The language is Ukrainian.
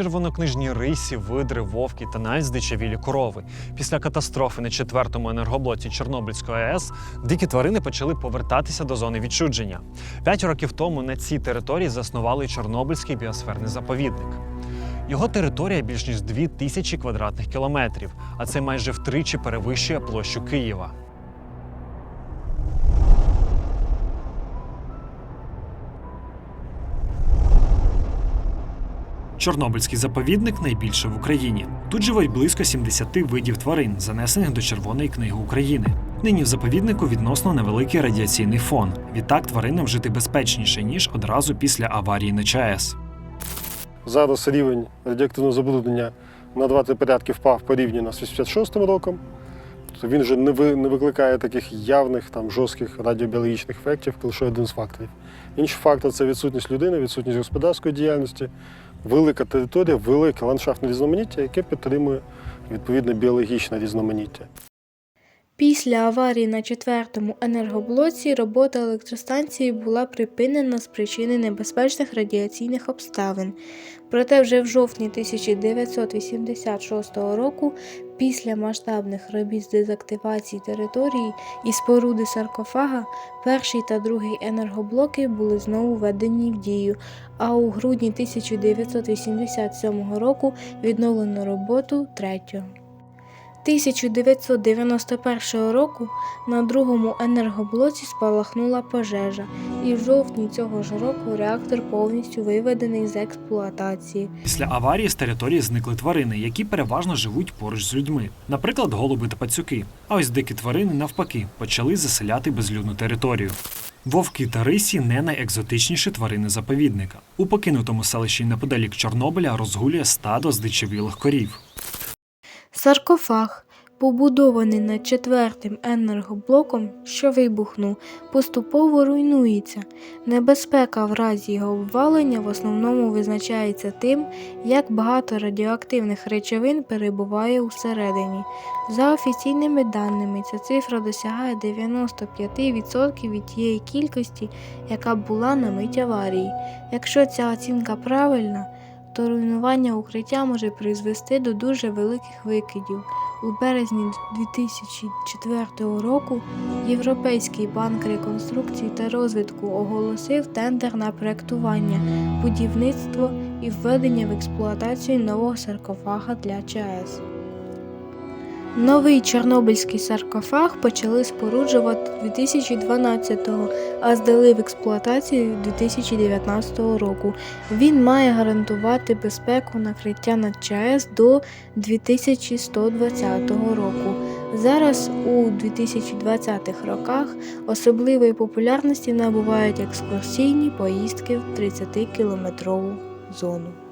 червонокнижні рисі, видри, вовки та навіть здичавілі корови. Після катастрофи на четвертому енергоблоці Чорнобильської АЕС дикі тварини почали повертатися до зони відчудження. П'ять років тому на цій території заснували Чорнобильський біосферний заповідник. Його територія більш ніж 2 тисячі квадратних кілометрів, а це майже втричі перевищує площу Києва. Чорнобильський заповідник найбільший в Україні. Тут живуть близько 70 видів тварин, занесених до Червоної книги України. Нині в заповіднику відносно невеликий радіаційний фон. Відтак тваринам жити безпечніше ніж одразу після аварії на ЧАЕС. Зараз рівень радіоактивного забруднення на 20 порядків впав порівняно з 86 роком. Тобто він вже не, ви, не викликає таких явних там, жорстких радіобіологічних ефектів, лише один з факторів. Інший фактор це відсутність людини, відсутність господарської діяльності, велика територія, велике ландшафтне різноманіття, яке підтримує відповідне біологічне різноманіття. Після аварії на четвертому енергоблоці робота електростанції була припинена з причини небезпечних радіаційних обставин. Проте вже в жовтні 1986 року, після масштабних робіт з дезактивації території і споруди саркофага, перший та другий енергоблоки були знову введені в дію, а у грудні 1987 року відновлено роботу третього. 1991 року на другому енергоблоці спалахнула пожежа, і в жовтні цього ж року реактор повністю виведений з експлуатації. Після аварії з території зникли тварини, які переважно живуть поруч з людьми, наприклад, голуби та пацюки. А ось дикі тварини, навпаки, почали заселяти безлюдну територію. Вовки та рисі не найекзотичніші тварини заповідника. У покинутому селищі неподалік Чорнобиля розгулює стадо здичавілих корів. Саркофаг, побудований над четвертим енергоблоком, що вибухнув, поступово руйнується. Небезпека в разі його обвалення в основному визначається тим, як багато радіоактивних речовин перебуває усередині. За офіційними даними, ця цифра досягає 95% від тієї кількості, яка була на мить аварії. Якщо ця оцінка правильна, то руйнування укриття може призвести до дуже великих викидів. У березні 2004 року Європейський банк реконструкції та розвитку оголосив тендер на проектування, будівництво і введення в експлуатацію нового саркофага для ЧАЕС. Новий Чорнобильський саркофаг почали споруджувати 2012-го, а здали в експлуатацію 2019 року. Він має гарантувати безпеку накриття над ЧАЕС до 2120 року. Зараз у 2020-х роках особливої популярності набувають екскурсійні поїздки в 30-кілометрову зону.